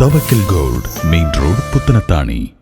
Thavakkal gold main road Puthanathani.